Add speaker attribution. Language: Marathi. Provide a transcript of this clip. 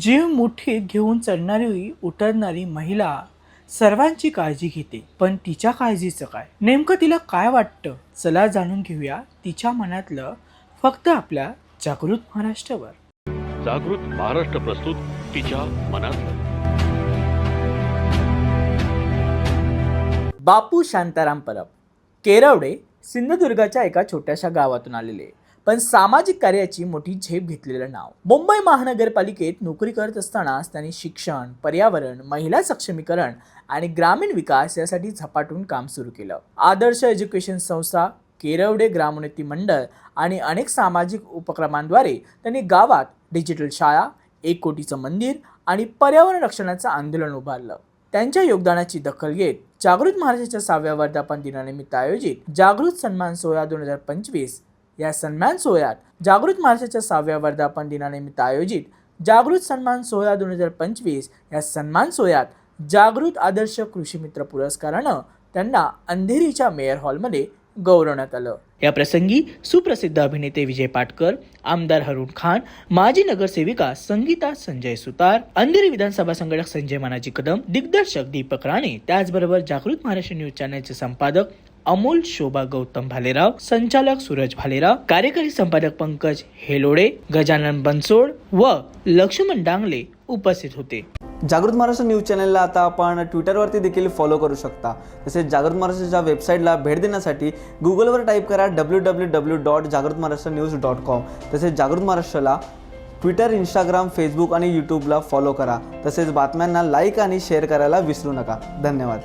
Speaker 1: जीव मुठीत घेऊन चढणारी उतरणारी महिला सर्वांची काळजी घेते. पण तिच्या काळजीचं काय? नेमकं तिला काय वाटतं? चला जाणून घेऊया तिच्या मनातलं फक्त आपल्या जागृत महाराष्ट्रावर.
Speaker 2: जागृत महाराष्ट्र प्रस्तुत तिच्या मनात
Speaker 1: बापू शांताराम परब केरवडे सिंधुदुर्गाच्या एका छोट्याशा गावातून आलेले. पण सामाजिक कार्याची मोठी झेप घेतलेलं नाव. मुंबई महानगरपालिकेत नोकरी करत असतानाच त्यांनी शिक्षण पर्यावरण महिला सक्षमीकरण आणि ग्रामीण विकास यासाठी झपाटून काम सुरू केलं. आदर्श एज्युकेशन संस्था केरवडे ग्रामोन्नती मंडळ आणि अनेक सामाजिक उपक्रमांद्वारे त्यांनी गावात डिजिटल शाळा एक कोटीचं मंदिर आणि पर्यावरण रक्षणाचं आंदोलन उभारलं. त्यांच्या योगदानाची दखल घेत जागृत महाराष्ट्राच्या सहाव्या वर्धापन दिनानिमित्त आयोजित जागृत सन्मान सोहळा दोन हजार पंचवीस या सन्मान सोहळ्यात जागृत महाराष्ट्राच्या सहाव्या वर्धापन दिनानिमित्त आयोजित जागृत सन्मान सोहळा दोन हजार पंचवीस या सन्मान सोहळ्यात जागृत आदर्श कृषी मित्र पुरस्कारानं त्यांना अंधेरीच्या मेयर हॉलमध्ये गौरवण्यात आलं. या प्रसंगी सुप्रसिद्ध अभिनेते विजय पाटकर आमदार हरुण खान माजी नगरसेविका संगीता संजय सुतार अंधेरी विधानसभा संघटक संजय मानाजी कदम दिग्दर्शक दीपक राणे त्याचबरोबर जागृत महाराष्ट्र न्यूज चॅनलचे संपादक अमोल शोभा गौतम भालेराव संचालक सूरज भालेराव कार्यकारी संपादक पंकज हेलोडे गजानन बनसोड व लक्ष्मण डांगले उपस्थित होते.
Speaker 3: जागृत महाराष्ट्र न्यूज चॅनलला आता आपण ट्विटरवरती देखील फॉलो करू शकता. तसेच जागृत महाराष्ट्राच्या वेबसाईटला भेट देण्यासाठी गुगलवर टाईप करा डब्ल्यू डब्ल्यू डब्ल्यू डॉट जागृत महाराष्ट्र न्यूज डॉट कॉम तसेच जागृत महाराष्ट्राला ट्विटर इंस्टाग्राम फेसबुक आणि यूट्यूबला फॉलो करा. तसेच बातम्यांना लाईक आणि शेअर करायला विसरू नका. धन्यवाद.